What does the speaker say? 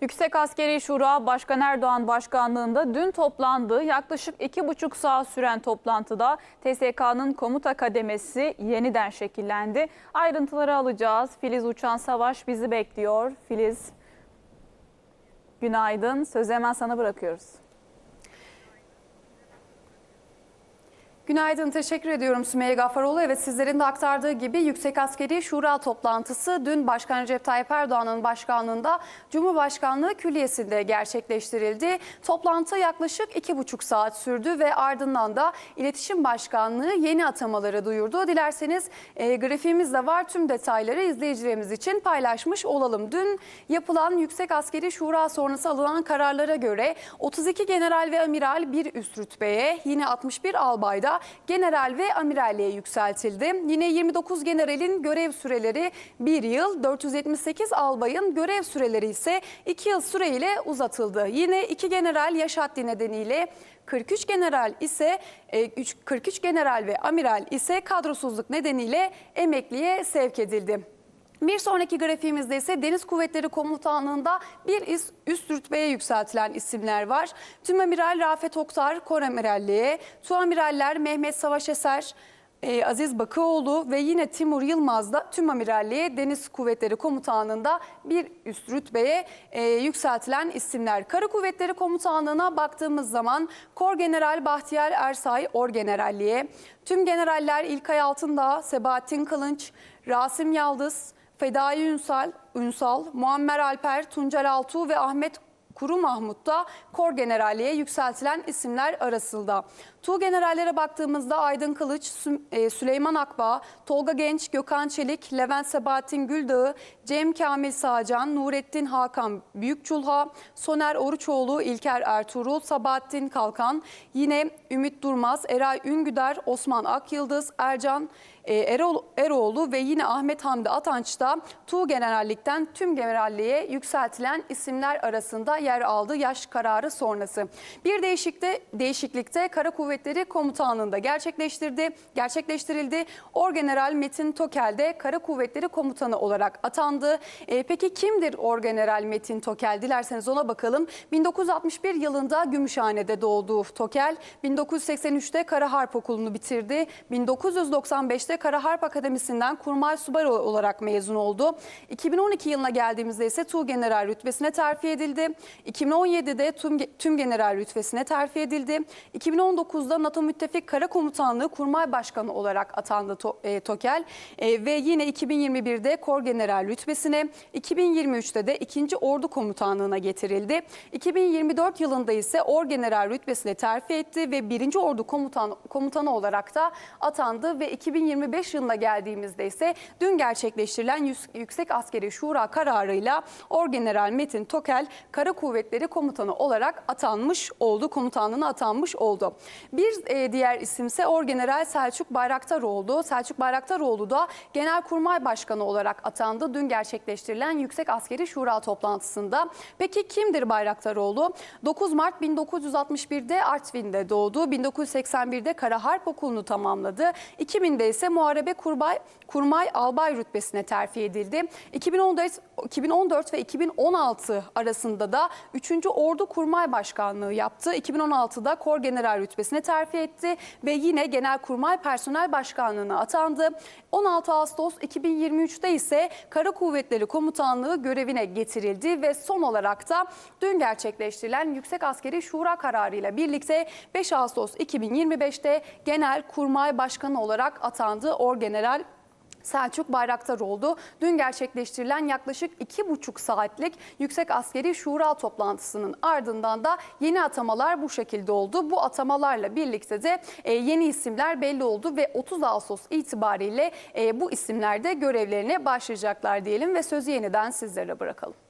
Yüksek Askeri Şura Başkan Erdoğan başkanlığında dün toplandı. Yaklaşık iki buçuk saat süren toplantıda TSK'nın komuta kademesi yeniden şekillendi. Ayrıntıları alacağız. Filiz Uçan Savaş bizi bekliyor. Filiz, günaydın. Sözü hemen sana bırakıyoruz. Günaydın, teşekkür ediyorum Sümeyye Gaffaroğlu. Evet sizlerin de aktardığı gibi Yüksek Askeri Şura toplantısı dün Başkan Recep Tayyip Erdoğan'ın başkanlığında Cumhurbaşkanlığı Külliyesi'nde gerçekleştirildi. Toplantı yaklaşık iki buçuk saat sürdü ve ardından da İletişim Başkanlığı yeni atamaları duyurdu. Dilerseniz e, grafiğimiz de var. Tüm detayları izleyicilerimiz için paylaşmış olalım. Dün yapılan Yüksek Askeri Şura sonrası alınan kararlara göre 32 general ve amiral bir üst rütbeye yine 61 albay general ve amiralliğe yükseltildi. Yine 29 generalin görev süreleri 1 yıl, 478 albayın görev süreleri ise 2 yıl süreyle uzatıldı. Yine 2 general yaş haddi nedeniyle 43 general ise e, üç- 43 general ve amiral ise kadrosuzluk nedeniyle emekliye sevk edildi. Bir sonraki grafiğimizde ise Deniz Kuvvetleri Komutanlığı'nda bir üst rütbeye yükseltilen isimler var. Tümamiral Rafet Oktar Koramiralliğe, Tuamiraller Mehmet Savaş Eser, e, Aziz Bakıoğlu ve yine Timur Yılmaz da Tümamiralliğe Deniz Kuvvetleri Komutanlığı'nda bir üst rütbeye e, yükseltilen isimler. Kara Kuvvetleri Komutanlığı'na baktığımız zaman Kor General Bahtiyar Ersay Orgeneralliğe, tüm generaller İlkay Altındağ, Sebahattin Kılınç, Rasim Yaldız, Fedai Ünsal, Ünsal, Muammer Alper, Tuncer Altuğ ve Ahmet Kuru Mahmut da Kor Generalliğe yükseltilen isimler arasında. Tuğ generallere baktığımızda Aydın Kılıç, e, Süleyman Akbağ, Tolga Genç, Gökhan Çelik, Levent Sebahattin Güldağ, Cem Kamil Sağcan, Nurettin Hakan Büyükçulha, Soner Oruçoğlu, İlker Ertuğrul, Sabahattin Kalkan, yine Ümit Durmaz, Eray Üngüder, Osman Akyıldız, Ercan e, Erol, Eroğlu ve yine Ahmet Hamdi Atanç da Tuğ Generallikten tüm generalliğe yükseltilen isimler arasında yer aldı yaş kararı sonrası. Bir değişiklikte, değişiklikte Kara Kuvvetleri Komutanlığı'nda gerçekleştirdi, gerçekleştirildi. Orgeneral Metin Tokel de Kara Kuvvetleri Komutanı olarak atandı. E, peki kimdir Orgeneral Metin Tokel? Dilerseniz ona bakalım. 1961 yılında Gümüşhane'de doğdu Tokel. 1983'te Kara Harp Okulu'nu bitirdi. 1995'te Kara Harp Akademisi'nden kurmay subay olarak mezun oldu. 2012 yılına geldiğimizde ise Tuğ General rütbesine terfi edildi. 2017'de tüm, tüm general rütbesine terfi edildi. 2019'da NATO Müttefik Kara Komutanlığı Kurmay Başkanı olarak atandı To- e, Tokel. E, ve yine 2021'de Kor General rütbesine, 2023'te de 2. Ordu Komutanlığı'na getirildi. 2024 yılında ise Orgeneral rütbesine terfi etti ve 1. Ordu Komutan, Komutanı olarak da atandı ve 2025 yılına geldiğimizde ise dün gerçekleştirilen Yüks- Yüksek Askeri Şura kararıyla Orgeneral Metin Tokel Kara Kuvvetleri Komutanı olarak atanmış oldu, komutanlığına atanmış oldu. Bir e, diğer isimse Orgeneral Selçuk Bayraktaroğlu. Selçuk Bayraktaroğlu da Genelkurmay Başkanı olarak atandı dün gerçekleştirilen Yüksek Askeri Şura toplantısında. Peki kimdir Bayraktaroğlu? 9 Mart 1961'de Artvin'de doğdu. 1981'de Kara Harp Okulu'nu tamamladı. 2000'de ise Muharebe Kurbay, Kurmay Albay rütbesine terfi edildi. 2014, 2014 ve 2016 arasında da 3. Ordu Kurmay Başkanlığı yaptı. 2016'da Kor General rütbesine terfi etti ve yine Genelkurmay Personel Başkanlığı'na atandı. 16 Ağustos 2023'te ise Kara Kuvvetleri Komutanlığı görevine getirildi ve son olarak da dün gerçekleştirilen Yüksek Askeri Şura kararıyla birlikte 5 Ağustos 2025'te Genel Kurmay Başkanı olarak atandı Orgeneral Selçuk Bayraktaroğlu dün gerçekleştirilen yaklaşık iki buçuk saatlik Yüksek Askeri Şura toplantısının ardından da yeni atamalar bu şekilde oldu. Bu atamalarla birlikte de e, yeni isimler belli oldu ve 30 Ağustos itibariyle e, bu isimler de görevlerine başlayacaklar diyelim ve sözü yeniden sizlere bırakalım.